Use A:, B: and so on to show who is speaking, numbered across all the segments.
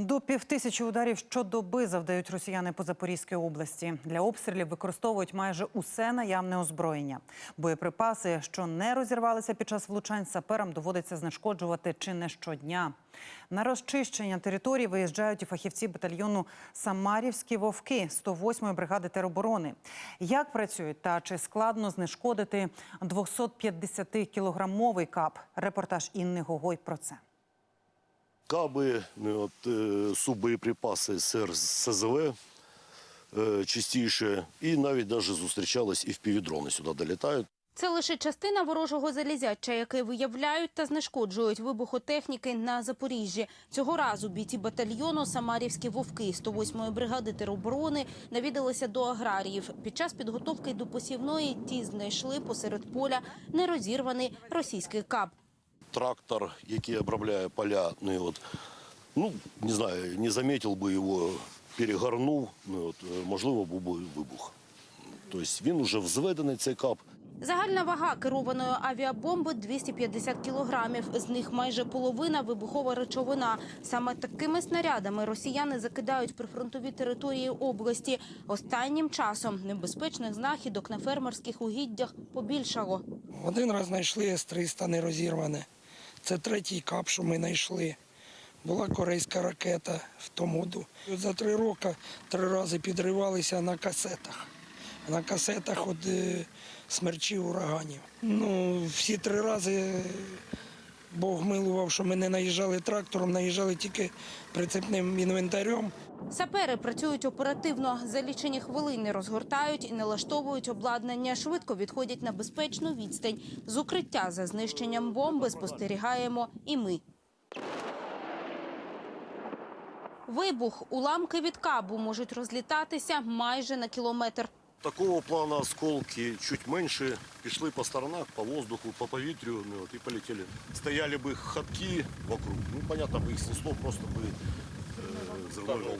A: До півтисячі ударів щодоби завдають росіяни по Запорізькій області. Для обстрілів використовують майже усе наявне озброєння. Боєприпаси, що не розірвалися під час влучань, саперам доводиться знешкоджувати чи не щодня. На розчищення території виїжджають і фахівці батальйону Самарівські вовки 108-ї бригади тероборони. Як працюють та чи складно знешкодити 250-кілограмовий кап? Репортаж Інни Гогой про це.
B: Каби, ну, от, е, суббоєприпаси з СЗВ е, частіше, і навіть навіть зустрічались і впівдрони сюди долітають.
C: Це лише частина ворожого залізяча, який виявляють та знешкоджують вибухотехніки на Запоріжжі. Цього разу бійці батальйону Самарівські вовки 108-ї бригади тероборони навідалися до аграріїв. Під час підготовки до посівної ті знайшли посеред поля нерозірваний російський кап.
B: Трактор, який обробляє поля, ну, і от, ну не знаю, не замітив би його, перегорнув, ну, от, е, можливо, був би вибух. Тобто він вже взведений, цей кап.
C: Загальна вага керованої авіабомби 250 кілограмів. З них майже половина вибухова речовина. Саме такими снарядами росіяни закидають прифронтові території області. Останнім часом небезпечних знахідок на фермерських угіддях побільшало.
D: Один раз знайшли С-300 нерозірване. Це третій кап, що ми знайшли. Була корейська ракета в тому За три роки три рази підривалися на касетах. На касетах від е, смерчів ураганів. Ну, всі три рази Бог милував, що ми не наїжджали трактором, наїжджали тільки прицепним інвентарем.
C: Сапери працюють оперативно. За лічені хвилини розгортають і налаштовують обладнання. Швидко відходять на безпечну відстань. З укриття за знищенням бомби спостерігаємо і ми. Вибух, уламки від кабу можуть розлітатися майже на кілометр.
B: Такого плану осколки чуть менше, пішли по сторонах, по воздуху, по повітрю, ну, от, і полетіли. Стояли б ходки вокруг, ну, понятно, би їх снесло, просто би е, взривною.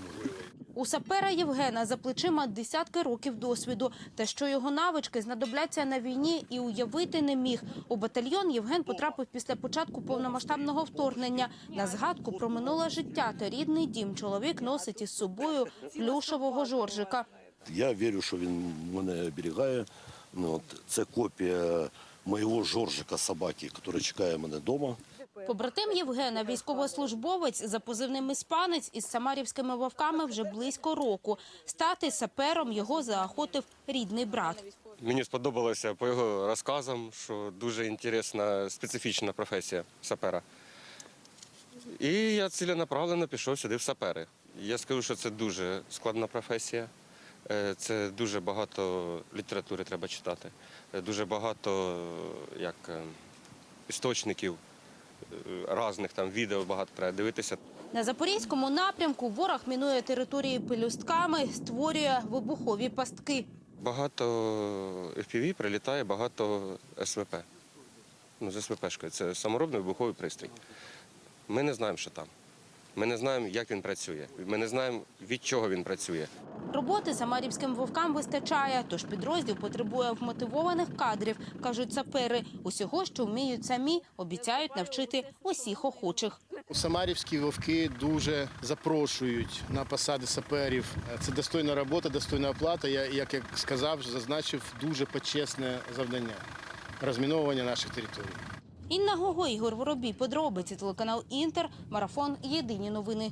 C: У сапера Євгена за плечима десятки років досвіду. Та що його навички знадобляться на війні і уявити не міг. У батальйон Євген потрапив після початку повномасштабного вторгнення. На згадку про минуле життя та рідний дім чоловік носить із собою плюшового жоржика.
B: Я вірю, що він мене оберігає. Ну, от, це копія моєго Жоржика собаки, який чекає мене вдома.
C: Побратим Євгена, військовослужбовець за позивним іспанець із самарівськими вовками вже близько року. Стати сапером його заохотив рідний брат.
E: Мені сподобалося по його розказам, що дуже інтересна, специфічна професія сапера. І я ціленаправленно пішов сюди в сапери. Я скажу, що це дуже складна професія. Е, Це дуже багато літератури треба читати, Е, дуже багато як е, істочників різних там відео багато треба дивитися.
C: На запорізькому напрямку ворог мінує території пелюстками, створює вибухові пастки.
E: Багато FPV прилітає, багато СВП. Ну, з СВПшкою. Це саморобний вибуховий пристрій. Ми не знаємо, що там. Ми не знаємо, як він працює. Ми не знаємо, від чого він працює.
C: Роботи самарівським вовкам вистачає, тож підрозділ потребує вмотивованих кадрів, кажуть сапери. Усього, що вміють самі, обіцяють навчити усіх охочих.
F: Самарівські вовки дуже запрошують на посади саперів. Це достойна робота, достойна оплата. Я, як я сказав, зазначив дуже почесне завдання розміновування наших територій.
C: Інна Гого, Ігор Воробій, подробиці, телеканал Інтер, марафон. Єдині новини.